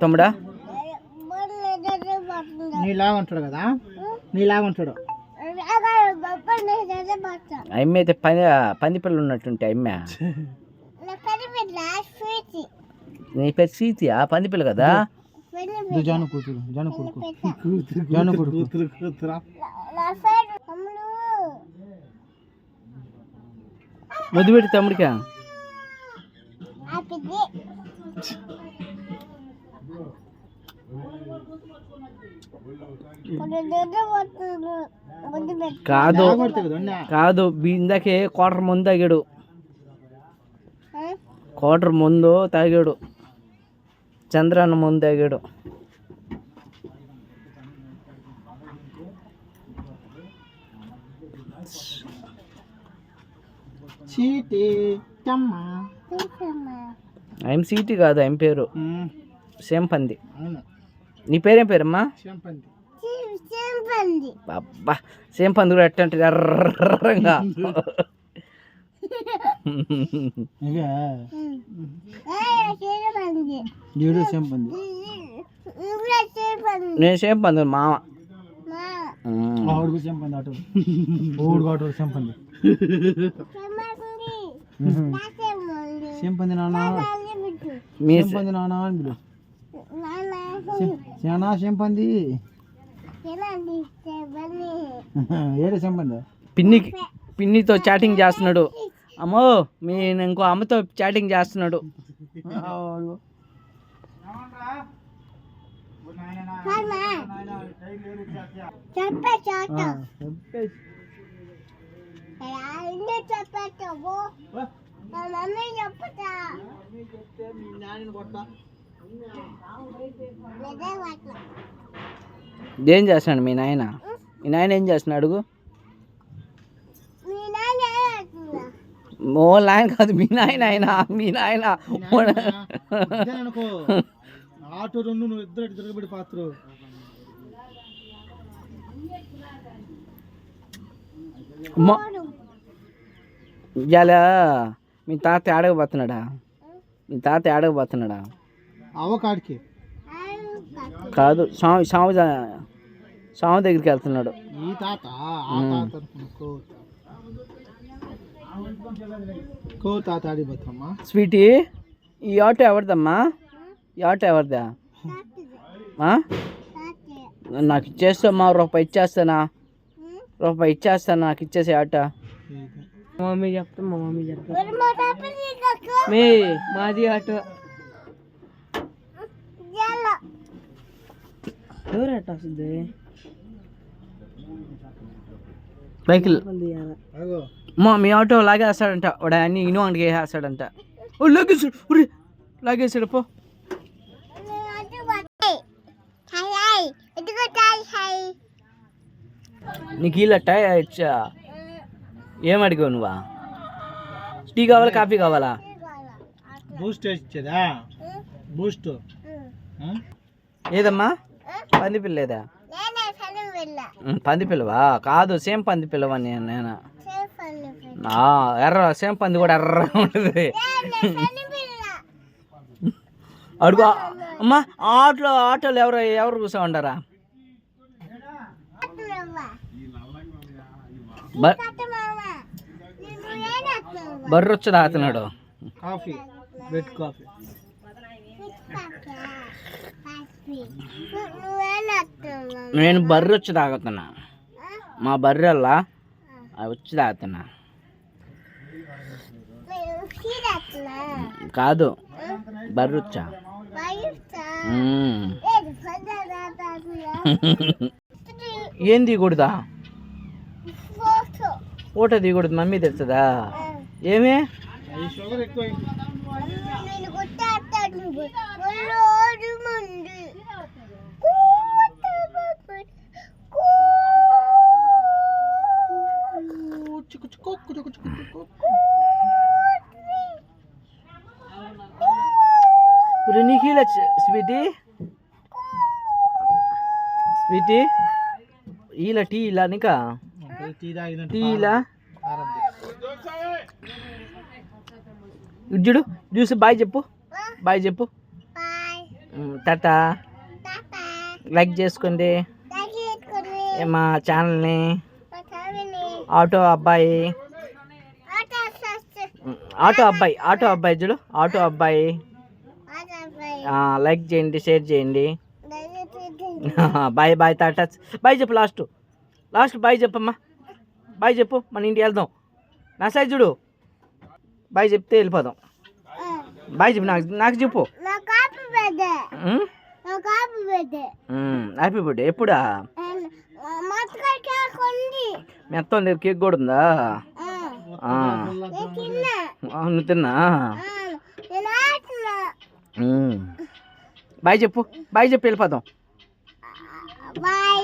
తమ్ముడా? నీలాగా ఉంటాడు కదా? నీలాగా ఉంటాడు అమ్మ అయితే పని పంది పిల్లలు ఉన్నట్టుంటే అమ్మ. నీ పేరు సీతి ఆ పంది పిల్ల కదా? జాను కూతురు జాను కొడుకు. జాను కొడుకు. కూతురు కూతురా ముద్దు పెట్టి తమ్ముడికా? కాదు. కదా ఇందాకే క్వార్టర్ ముందు తాగాడు. క్వార్టర్ ముందు తాగాడు. చంద్రాన్న ముందు తాగాడు. ఆయన సీటి కాదు ఆయన పేరు. సేమ్ పంది. నీ పేరేం పేరమ్మా? అబ్బా సేమ్ పంది కూడా ఎట్టంటే ఎర్రగా. ఇవే ఏడు చెంపంది నేను సేమ్ పంది మామ. ఆవిడకు చెంపంది అటు ఊడు అటు చెంపంది చెంపంది నాన్న మీ చెంపంది నాన్న అని పిలు చాలా చెంపంది ఏడు చెంపంది పిన్నికి పిన్నితో చాటింగ్ చేస్తున్నాడు. అమ్మో మీ ఇంకో అమ్మతో చాటింగ్ చేస్తున్నాడు. చెప్పే ఏం చేస్తున్నాడు మీ నాయన? మీ నాయన ఏం చేస్తున్నాడు అడుగు. ఓ నాయన కాదు మీ నాయన ఆయన మీ నాయన. ఆటో రెండు నువ్వు ఇద్దరు తిరగబడి పాత్ర. ఇవాళ మీ తాత ఆడకపోతున్నాడా మీ తాత ఆడకపోతున్నాడా అవ్వ కాడికి. కాదు స్వామి స్వామి స్వామి దగ్గరికి వెళ్తున్నాడు. ఈ తాత ఆ కో స్వీటీ ఈ ఆటో ఎవరిదమ్మా? ఈ ఆటో ఎవరిదా? నాకు ఇచ్చేస్తామా రూపాయి ఇచ్చేస్తానా? రూపాయి ఇచ్చేస్తాను నాకు ఇచ్చేసి ఆటో? మమ్మీ చెప్తా మా మమ్మీ చెప్తా. మీ మాది ఆటో. ఎవరు వస్తుంది అగో మా మీ ఆటో లాగేస్తాడంట. వాడు అన్ని ఇను అండికి వేసేస్తాడంట ఓ లాగేసాడు ఉరి లాగేసాడు పో. నీకు ఇల్లట ఇచ్చా? ఏం అడిగావు నువ్వా? టీ కావాలా కాఫీ కావాలా? బూస్ట్ ఇచ్చేదా? బూస్ట్ ఏదమ్మా? పంది పిల్ల. లేదా ఉమ్, పంది పిల్లవా? కాదు సేమ్ పంది పిల్లవా నేను? ఎర్ర సేమ్ పంది కూడా ఎర్ర ఉంటుంది. అడుగు అమ్మా ఆటోలో ఆటోలో ఎవరు ఎవరు కూర్చో ఉంటారా బ- బర్రె వచ్చి తాగుతున్నాడు కాఫీ బెడ్ కాఫీ. నేను బర్రె వచ్చి తాగుతున్నా. మా బర్రెల్లా అవి వచ్చి తాగుతున్నా. కాదు బర్రె వచ్చా? ఉమ్. ఏం తీయకూడదా? ఫోటో. ఫోటో తీయకూడదు మమ్మీ తెస్తుందా ఏమి ఈ షుగర్ ఎక్కువ నేను గుర్తాడు రోజు ముందు కూతురు ఇప్పుడు నీకు ఇలా స్వీటీ? స్వీటీ? ఇలా టీ ఇలా నీకా? టీ ఇలా చూడు చూసి బాయ్ చెప్పు బాయ్ చెప్పు. టాటా. టాటా. లైక్ చేసుకోండి. మా ఛానల్ని. ఆటో అబ్బాయి. ఆటో అబ్బాయి ఆటో అబ్బాయి చూడు ఆటో అబ్బాయి. లైక్ చేయండి షేర్ చేయండి. బాయ్ బాయ్ టాటా బాయ్ చెప్పు లాస్ట్ లాస్ట్ బాయ్ చెప్పమ్మా. బాయ్ చెప్పు మన ఇంటికి వెళ్దాం. నా సైజ్ చూడు. బాయ్ చెప్తే వెళ్ళిపోదాం. బాయ్ చెప్పు నాకు నాకు చెప్పు. హ్యాపీ బర్త్డే ఎప్పుడా మతకాయ కొంది మీ అత్త వాళ్ళ దగ్గర కేక్ కూడా ఉందా? నువ్వు తిన్నా. బాయ్ చెప్పు బాయ్ చెప్పి వెళ్ళిపోదాం. బాయ్.